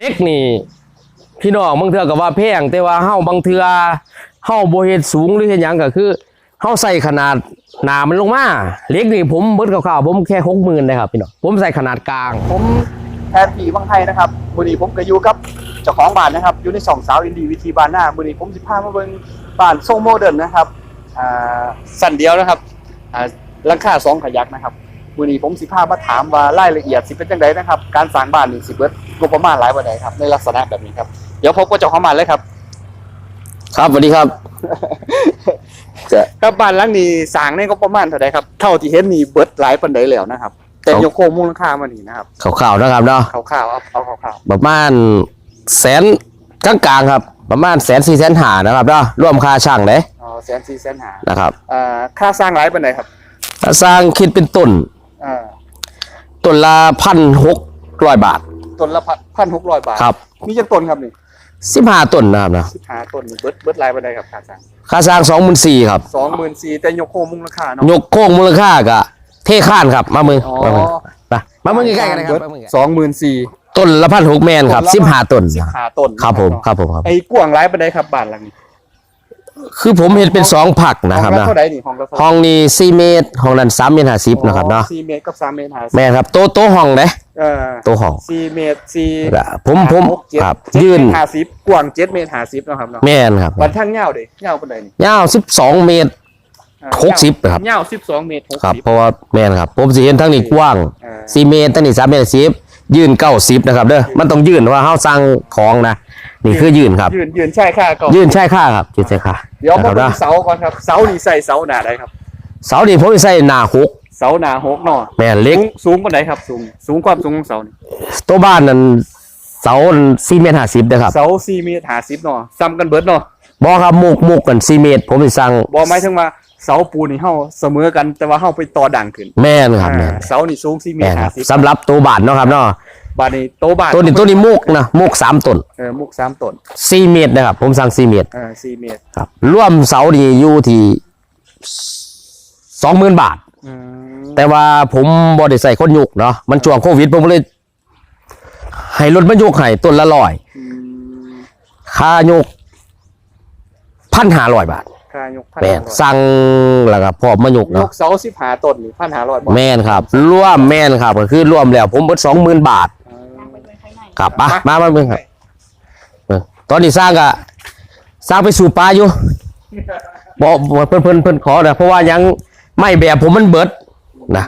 เล็กนี่ พี่น้องบางเทือก็ว่าแพงแต่ว่าเฮาบางเทือเฮาโบเฮ็ดสูงหรือเฮ็ดหยังก็คือเฮาใส่ขนาดหนามันลงมาเล็กนี่ผมเบิดคร่าวๆผมแค่60,000นะครับพี่น้องผมใส่ขนาดกลาง ผมแทนผีวังไทยนะครับมือนี้ผมก็อยู่กับเจ้าของบ้านนะครับ อยู่ในสองสาวอินดีวิธีบ้านหน้ามือนี้ผมสิพามาเบิ่งบ้านทรงโมเดิร์นนะครับอ่าสั้นเดียวนะครับอ่าหลังคาสองขยักนะครับ มือนี้ผมสิพามาถามว่ารายละเอียดสิเป็นจังไดนะครับ การสร้างบ้านนี่สิเบิดงบประมาณหลายบ่ไดครับ ในลักษณะแบบนี้ครับเดี๋ยวพบกับเจ้าของบ้านเลยครับ ครับสวัสดีครับ ครับบ้านหลังนี้สร้างในงบประมาณเท่าใดครับเท่าที่เห็นนี่เบิดหลายปานใดแล้วนะครับ แต่ครับยกโครงมูลค่ามานี่นะครับข่าวๆนะครับเนาะคร่าวๆเอาเอาคร่าวประมาณแสนกลางๆครับ ประมาณแสนสี่แสนหานะครับเนาะรวมค่าช่างเด้ๆอ๋อแสนสี่แสนหานะครับอ่าค่าสร้างหลายปานใดครับถ้าสร้างคิดเป็นต้น อ่าต้นละพันหกร้อยบาท ต้นละพันหกร้อยบาทครับ มีจังต้นครับนี่สิบห้าต้นนะครับนะสิบห้าต้นนี่เบิดเบิดหลายปานใดครับค่าสร้างค่าสร้างสองหมื่นสี่ครับสองหมื่นสี่แต่ยกโครงมูลค่าเนาะยกโค้งมูลค่ากะเท่ข้านครับ มามืออ๋อมามือไปมามือใกล้ๆกันนะครับมามือใกล้สองหมื่นสี่ต้นละพันหกแมนครับสิบห้าต้นสิบนะครับห้าต้นครับผมครับผมครับไอ้กว้างหลายปานใดครับบ้านหลังนี้ คือผมเห็นเป็นสองผักนะครับห้องละนะเท่าใดนี่ห้องละเท่าห้องนี้สี่เมตรห้องนั้นสามเมตรห้าสิบนะครับเนาะสี่เมตรกับสามเมตรห้าสิบแม่นครับโต๊ะโต๊ะห้องเด้เออโต๊ะห้องสี่เมตรสี่ผมผมหกเจ็ดครับเจ็ดยื่นเมตรห้าสิบกว้างเจ็ดเมตรห้าสิบเนาะครับเนาะแม่นครับวันทั้งเงาวเด้เงาวปานใดนี่ยาวสิบสองเมตร อ่าหกสิบนะครับ เงาวสิบสองเมตรหกครับสิบ เพราะว่าแม่นครับ ผมสิเห็นทั้งนี้กว้างอ่า สี่เมตรทั้งนี้สามเมตรสิบยื่นเก้าสิบนะครับเด้อมันต้องยื่นว่าเฮาสั่งของนะ นี่คือยื่นครับ ยืนยืนใช่ค่าก่อนยื่นใช่ค่าครับยื่นใช่ค่าเดี๋ยวมานะคดูรับนะเสาก่อนครับ เสานี่ใส่เสาหนาใดครับ เสานี่ผมสิใส่หน้าหกเสาหนาหกเนาะแม่นเล็กสูงสูงกว่าไหนครับ สูง สูงความสูงของเสานี่ตัวบ้านนั้นเสาสี่เมตรห้าสิบนะครับ เสาสี่เมตรห้าสิบเนาะซ้ำกันเบิดเนาะบอครับมุกมุกกันสี่เมตร ผมสิสั่งบอหมายถึงว่าเสาปูนนี่เฮาเสมอกันแต่ว่าเฮาไปต่อดังขึ้น แม่นครับแม่อ่านเสานี่สูงสี่เมแม่ตนรคห้ารับสิบสำหรับตัวบ้านเนาะครับเนาะ บาดนี้โตะบาทตัวนี้ตัวนี้มุกนะมุกสามต้นเออมุกสามต้นสี่เมตรนะครับ ผมสั่งสี่เมตรเออสี่เมตรครับร่วมเสานี่อยู่ที่สองหมื่นบาทอืมแต่ว่าผมบอได้ใส่คนยุกเนาะมันช่วงโควิดผมก็เลยให้รถมันยกให้ต้นละร้อยอืมค่ายกพันห้าร้อยบาทค่ายกพันแม่นห้าร้อยสั่งแล้วก็พร้อมมายกยเนาะกเสาสิบห้าต้นนี่พันห้าร้อยบาทแม่นครับร่วมแม่นครับก็คือร่วมแล้ว ผมเบิดสองหมื่นบาทเออ ครับมามามาเบิ่งครับเออตอนนี้สร้างก็สร้างไปสู่ปลาอยู่บอกเพิ่นเพิ่นเพิ่นขอนะเพราะว่ายังไม่แบบผมมันเบิดนะ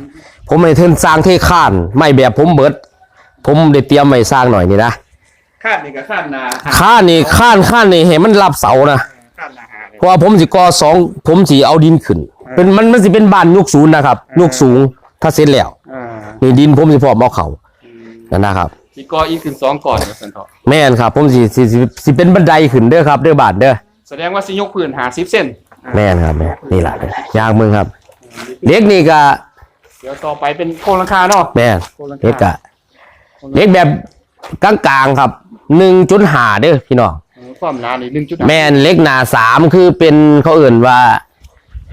ผมให้เพิ่นสร้างเทข้านไม่แบบผมเบิด ผมได้เตรียมไว้สร้างหน่อยนี่นะคาดนี่ก็คาดนาข้านนี่ข้านข้านนี่ให้มันรับเสานะคาดนาหาเลยเพราะว่าผมสิก่อสองผมสิเอาดินขึ้น เป็นมันมันสิเป็นบ้านยกสูงนะครับยกสูงถ้าเสร็จแล้วอ่านี่ดินผมสิพร้อมเอาเขานั่นนะครับ ที่ก่ออีกถึงสองก่อนนะสันทอแม่นครับผมสิสิสิสิเป็นบันไดขึ้นเด้อครับเด้อบาทเด้อแสดงว่าสิยกพื้นหาสิบเส้นอ่าแม่นครับแม่นนี่แหละยากมึงครับเล็กนี่ก็เดี๋ยวต่อไปเป็นโครงหลังคาเนาะ แม่นโครงหลังเล็กคาก็เล็กแบบกลางๆครับหนึ่งจุดหาเด้อพี่น้องเออความหนานี่หนึ่งจุดแม่นเล็กหนาสามคือเป็นเขาเอื่นว่า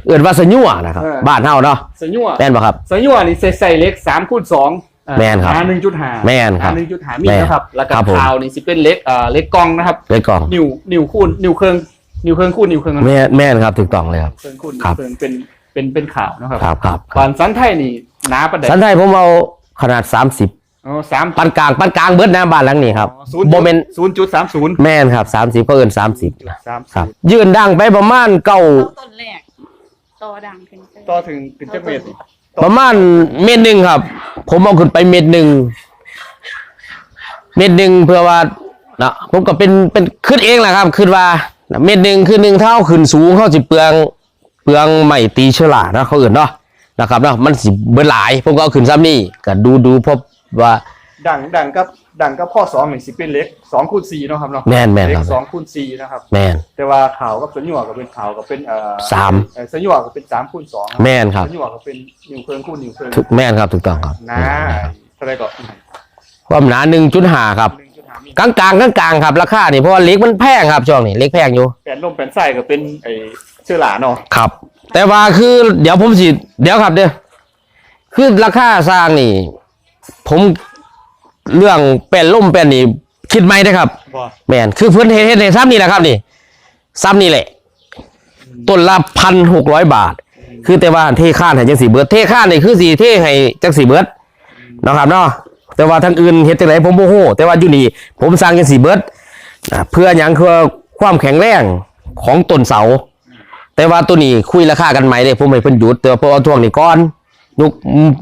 เอื่นว่าสญัวนะครับ บ้านเฮาเนาะสญัวแม่นบ่ครับสญัวนี่ใส่ใส่เล็กสามคูณสอง แม่นครับหาหนึ่งจุดหาแม่นครับหนึ่งจุดหามีแม่นนะครับ แล้วก็ครับผมขาวนี่สิเป็นเล็กเอ่อเล็กกองนะครับ เล็กกล่องนิ้วนิ้วคูณนิ้วเครื่องนิ้วเครื่องคูณนิ้วเครื่องแม่นแม่นครับถูกต้องเลยครับ เครื่องคูณครับนิ้วเครื่องเป็นเป็นเป็นขาวนะครับครับครับบานสันไทยนี่หนาประเด็สันไทยผมเอาขนาด 30อ๋อสามปานกลางปานกลางเบิดนะบ้านหลังนี้ครับศูนย์โมเมนศูนย์จุดสามศูนย์แม่นครับ30เขาเอิ้น30สามครับ ยืนดังไปประมาณเก้าเข้าต้นแรก ต่อดังขึ้นไปต่อถึงถึงจักเมตรนี่ ประมาณเม็ดหนึ่งครับ ผมเอาขึ้นไปเม็ดหนึ่งเม็ดหนึ่งเพื่อว่านะผมก็เป็นเป็นขึ้นเองแหละครับขึ้นว่าเม็ดหนึ่งคือหนึ่งเท่าขึ้นสูงเขาสิเปลืองเปลืองไม่ตีเชื้อรานะเขาอื่นเนาะนะครับเนาะมันสิเบิดหลาย ผมก็เอาขึ้นซ้ำนี่ก็ดูดูพบว่าดังดังกับ ดังกับข้อสองนี่สิเป็นเล็กสองคูณสี่เนาะครับเนาะแม่นแม่นเล็ครักบ สองคูณสี่นะครับ แม่น แต่ว่าขาวกับสัญญวก็เป็นขาวก็เป็นเอ่อสามเอ่อสัญญวก็เป็นสามคูณสองแม่นครับ สัญญวก็เป็นนิ้วเครื่องคูณนิ้วเครื่องถูกแม่นครับถูกต้องครับนะเท่าไหรก็ความหนาหนึ่งจุดห้าครับหนึ่งจุดห้ามิลกลางกลางกลางกลางๆครับราคานี่เพราะว่าเล็กมันแพงครับช่วงนี้เล็กแพงอยู่แผ่นลมแผ่นไส้ก็เป็นไอเชื้อราเนาะครับ แต่ว่าคือเดี๋ยวผมสิเดี๋ยวครับเดี๋ยวคือราคาสร้างนี่ ผม เรื่องแป้นล่มแป้นนี่คิดคิดใหม่นะครับบ่แมนคือเพื่อนเฮ็ดเฮ็ดในซ้ำนี่แหละครับนี่ซ้ำนี่แหละ ต้นละพันหกร้อยบาท คือแต่ว่าเทข้านให้จังสีเบิร์ดเทข้านนี่คือสีเทให้จังสีเบิร์ดเนาะครับเนาะแต่ว่าทางอื่นเฮ็ดจังไดผมบ่ฮู้แต่ว่าอยู่นี่ผมสร้างจังสีเบิร์ดอ่าเพื่อหยังคือความแข็งแรงของต้นเสา แต่ว่าตัวนี้คุยราคากันใหม่เด้ผมให้เพิ่นหยุดแต่ว่าผมเอาทวงนี่ก่อนยุก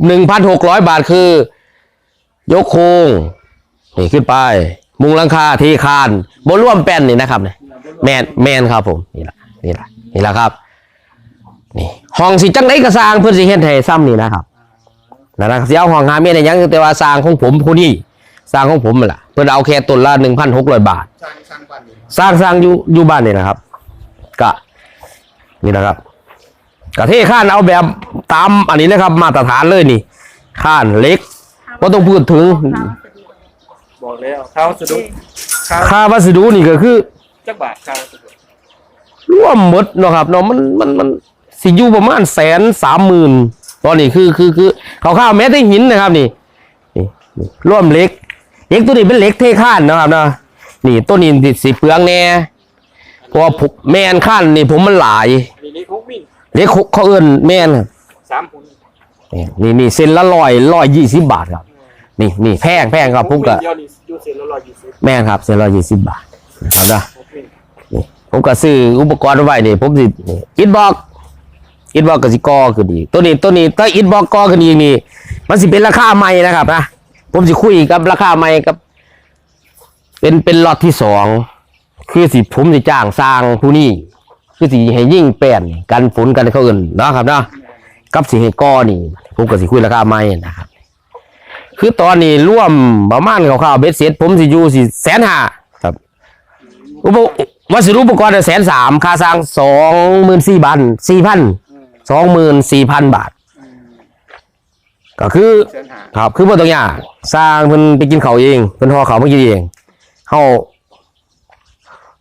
หนึ่งพันหกร้อยบาทคือ ยกโคงนี่ขึ้นไป มุงหลังคาเทคานบนร่วมแป้นนี่นะครับเนี่ยแมนแมนครับผมนี่แหละนี่แหละนี่แหละครับ นี่ห้องสิจังไดก็สร้างเพื่อสิเฮ็ดให้ซ้ำนี่นะครับนั่นนะเสียห้องหาเมียในยังแต่ว่าสร้างของผมคนนี้สร้างของผมนั่นแหละเพื่อเอาแค่ต้นละหนึ่งพันหกร้อยบาทสร้างสร้างบ้านนี่สร้างสร้างอยู่อยู่บ้านนี่นะครับกะนี่นะครับกะเทข้านเอาแบบตามอันนี้เลยครับ มาตรฐานเลยนี่ข้านเล็ก ก็ต้องพูดถึงบอกแล้วข้าวสะดุกข้าวค่าวัสดุนี่ก็คือจักบาทข้าวสะดุกร่วมหมดเนาะครับเนาะมันมันมันสิอยู่ประมาณแสนสามหมื่นตอนนี้คือคือคือเขาข้าวๆแม้แต่หินนะครับนี่นี่นี่ร่วมเหล็กเหล็กตัวนี้เป็นเหล็กเทข้านเนาะครับเนาะนี่ตัวนี้สิสิเปลืองแน่เพราะว่าผมแมนข้านนี่ผมมันหลายนี่นี่คุกมิ่ง เหล็กเขาเขาเอิ้นแมนครับสามหุ่น นี่นี่เส้นละร้อยร้อยยี่สิบบาทครับนี่นี่แพงแพงครับผมก็เดียวนี่อยู่เซ็นละร้อยยี่สิบแม่นครับเส้นร้อยยี่สิบบาทนะครับนะคุกมิ่งนี่ผมก็ซื้ออุปกรณ์เอาไว้นี่ผมสินี่อินบอกอินบอกกับสิกอคือดีตัวนี้ตัวนี้ถ้าอินบอกกอคือดีนี่มันสิเป็นราคาใหม่นะครับนะผมสิคุยกับราคาใหม่กับ เป็นเป็นล็อตที่สองคือสิผมสิจ้างสร้างผู้นี้คือสิให้ยิ่งแป้นกันฝนกันเขาอื่นเนาะครับเนาะ กับสิให้กอนี่ ผมก็สิคุยราคาใหม่นะครับ คือตอนนี้ร่วมประมาณคร่าวๆเบ็ดเสร็จผมสิอยู่สิแสนห้าครับอุปวัสดุอุปกรณ์แสนสามค่าสร้างสองหมื่นสี่พันสี่พันสองหมื่นสี่พันบาท ก็คือเส้นหาครับคือบ่ต้องยากสร้างเพิ่นไปกินข้าวเองเพิ่นห่อข้าวมากินเองเฮา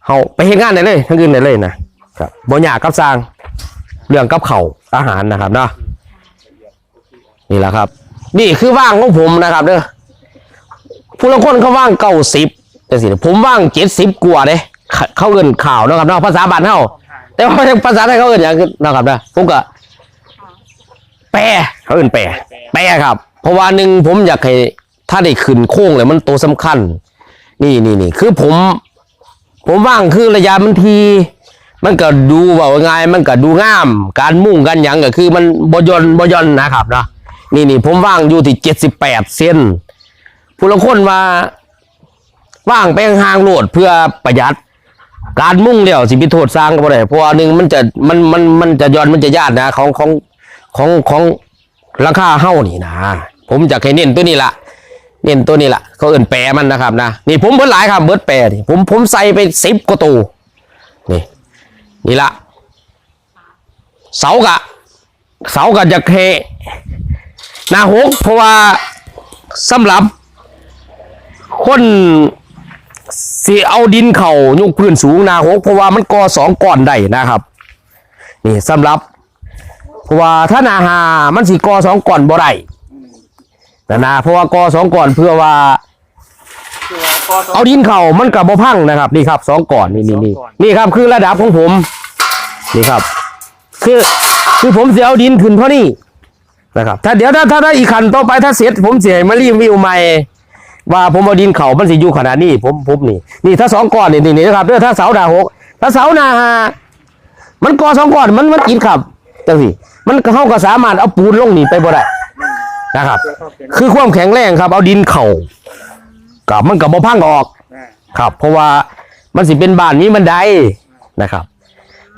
เฮาไปเฮ็ดงานได้เลยทั้งอื่นได้เลยนะครับบ่ยากกับสร้างเรื่องกับข้าวอาหารนะครับเนาะ นี่แหละครับ นี่คือว่างของผมนะครับเด้อผู้ละคนเขาว่างเก้าสิบจังซี่ผมว่างเจ็ดสิบกว่าเด้เขาเขาเอิ้นข่าวนะครับเนาะภาษาบ้านเฮาแต่ว่าภาษาไทยเขาเอิ้นหยังนะครับเนะผมก็แปรเขาเอื่นแปรแปรครับ เพราะว่าหนึ่งผมอยากให้ถ้าได้ขึ้นโค้งเลยมันโตัวสำคัญ นี่นี่นี่คือผม ผมว่างคือระยะมันที มันก็ดูว่าไงมันก็ดูงาม การมุ่งกันหยังก็คือมันบยนบยนนะครับนะ นี่นี่ผมว่างอยู่ที่เจ็ดสิบแปดเซนผู้ละคนว่าว่างไปห่างโหลดเพื่อประหยัด การมุ่งเดี่ยวสิพิโทษสร้างก็บ่ได้เพราะว่าหนึ่งมันจะมันมันมันจะย้อนมันจะยาดนะ ของของของของราคาเฮ้านี่นะ ผมจะให้เน้นตัวนี้ละเน้นตัวนี้ละเขาเอื่นแปรมันนะครับนะนี่ผมเบิดหลายครับเบิดแปรนี่ผมผมใส่ไปสิบกว่าตัวนี่นี่ละเสากะ เสากะจะเฮ หนาหกเพราะว่าสำหรับ คนสิเอาดินเข่ายกพื้นสูงหนาหกเพราะว่ามันก่อสองก่อนได้นะครับ นี่สำหรับ เพราะว่าถ้านาหามันสิกอสองก่อนบ่ได้นะนะเพราะว่ากอสองก่อนเพื่อว่าตัวพอเอาดินเข่ามันกับบ่พังนะครับ นี่ครับสองก่อนนี่นี่นี่สองก่อนนี่ครับคือระดับของผม นี่ครับ คือคือผมจะเอาดินขึ้นเท่านี้ นะครับ ถ้าเดี๋ยวถ้าถ้าถ้อีกขันต่อไปถ้าเสร็จผมเสียมารีวิวใหม่ว่าผมเอาดินเข่ามันสิอยู่ขนาดนี้ผมผมนี่นี่ถ้าสองก่อนนี่นี่นี่นะครับเด้อถ้าเสาดาหกถ้าเสานาหามันกอสองก่อนมันมันกินครับจังสิมันเขาก็สามารถเอาปูนลงนี่ไปบ่ได้นะครับ คือความแข็งแรงครับ เอาดินเข่ากับมันกับบ่พังออกครับ เพราะว่ามันสิเป็นบ้านนี้มันได้นะครับ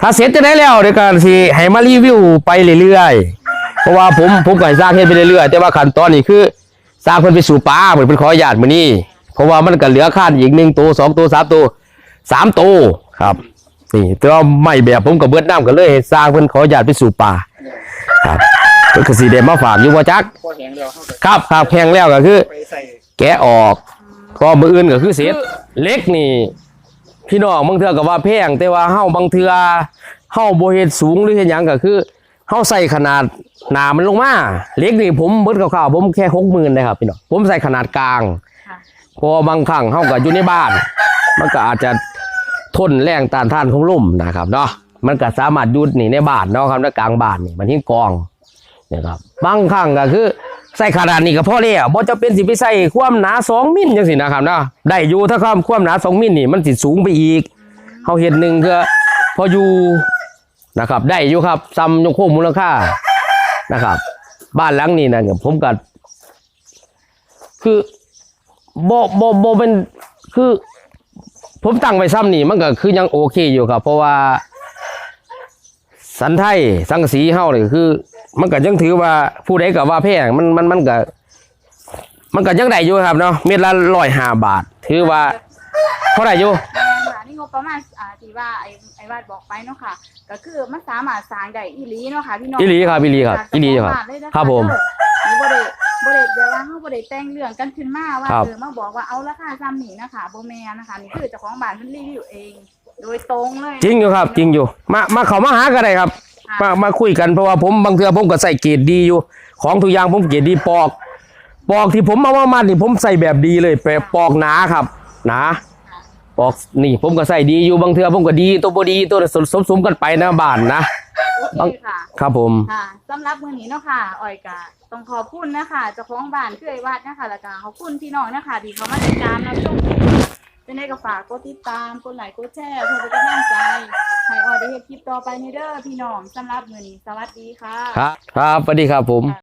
ถ้าเสร็จจะได้แล้วเดี๋ยวก็สิให้มารีวิวไปเรื่อยๆ เพราะว่าผมผมก็ให้สร้างเฮ็ดไปเรื่อยๆแต่ว่าขั้นตอนนี้คือสร้างเพิ่นไปสู่ป่าเหมือนเพิ่นขออนุญาตมื้อนี้เพราะว่ามันก็เหลือค่านอีกหนึ่งตัวสองตัวสามตัวสามตัวครับนี่แต่ว่าไม่แบบผมกับเบิดน้ำกันเลยสร้างเพิ่นขออนุญาตไปสู่ป่าครับเพิ่นก็สิได้มาฝากอยู่ว่าจักพอแห้งแล้วเขาไปครับครับแข็งแล้วก็คือ ไปใส่แกะออกก็มืออื่นก็คือเศษเล็กนี่ พี่น้องบางเทือก็ว่าแพงแต่ว่าเฮาบางเทือเฮาบ่เฮ็ดสูงหรือเฮ็ดหยังก็คือเฮาใส่ขนาด หนามันลงมาเล็กนี่ผมเบิดคร่าวๆผมแค่60,000นะครับพี่น้องผมใส่ขนาดกลางค่ะเพอบางครั้งเฮาก็อยู่ในบ้าน มันก็อาจจะทนแรงต้านทานของลมนะครับเนาะมันก็สามารถอยุดนี่ในบ้านเนาะครับในกลางบ้านนี่มันหิ้งกองนะครับบางครั้งก็คือใส่ขนาดนี้ก็พอแล้วบ่จะเป็นสิไปใส่ความหนา2มิลจังซี่นะครับเนาะได้อยู่ถ้าความความหนา2มิลนี่มันสิสูงไปอีกเฮาเฮ็ดหนึงคือพออยู่นะครับ ได้อยู่ครับซ้ำยกโคงมูลค่า นะครับ บ้านหลังนี้นะผมก็คือบ่บ่บ่เป็นคือ ผมตั้งไว้ซ้ำนี่มันก็คือยังโอเคอยู่ครับ เพราะว่า สันไทยสังสีเฮานี่คือ มันก็ยังถือว่าผู้ใดก็ว่าแพงมันมันมันก็มันก็ยังได้อยู่ครับเนาะเม็ดละร้อยห้าบาท ถือว่าเท่าไหร่อยู่ ประมาณอ่าที่ว่าไอ้ไอ้วาดบอกไปเนาะค่ะ ก็คือมันสามารถสร้างได้อีหลีเนาะค่ะพี่น้องอีหลีครับอีหลีครับอีหลีครับสามารถเลยนะะครับผมเออนี่บ่ได้บ่ได้เดี๋ยวว่าเฮาบ่ได้แต่งเรื่องกันขึ้นมาว่าครับเออมาบอกว่าเอาราคาซ้ำนี่นะคะบ่แม่นนะคะนี่คือเจ้าของบ้านเพิ่นรีวิวเอง โดยตรงเลยจริงอยู่ครับจริงอยู่ มามาเขามาหากันได้ครับ มามาคุยกันเพราะว่าผมบางเทื่อผมก็ใส่เกรดดีอยู่ ของทุกอย่างผมเกรดดีปอก ปอกที่ผมเอามามานี่ผมใส่แบบดีเลยแปลปอกหนาครับหนา ปอกนี่ผมก็ใส่ดีอยู่บางเทื่อผมก็ดีตัวบดีตัวสมสมสมกันไปนะบ้านนะโอเคค่ะครับผมค่ะสำหรับมื้อนี้เนาะค่ะอ้อยกะต้องขอบคุณนะคะเจ้าของบ้านคือไอ้วาดนะคะแล้วก็ขอบคุณพี่น้องนะคะที่เขามาติดตามรับชมคลิปเป็นได้ก็ฝากกดติดตามกดไลค์กดแชร์เพื่อเป็นกำลังใจให้อ้อยได้เฮ็ดคลิปต่อไปในเด้อพี่น้องสำหรับมื้อนี้สวัสดีค่ะ ครับครับสวัสดีครับผม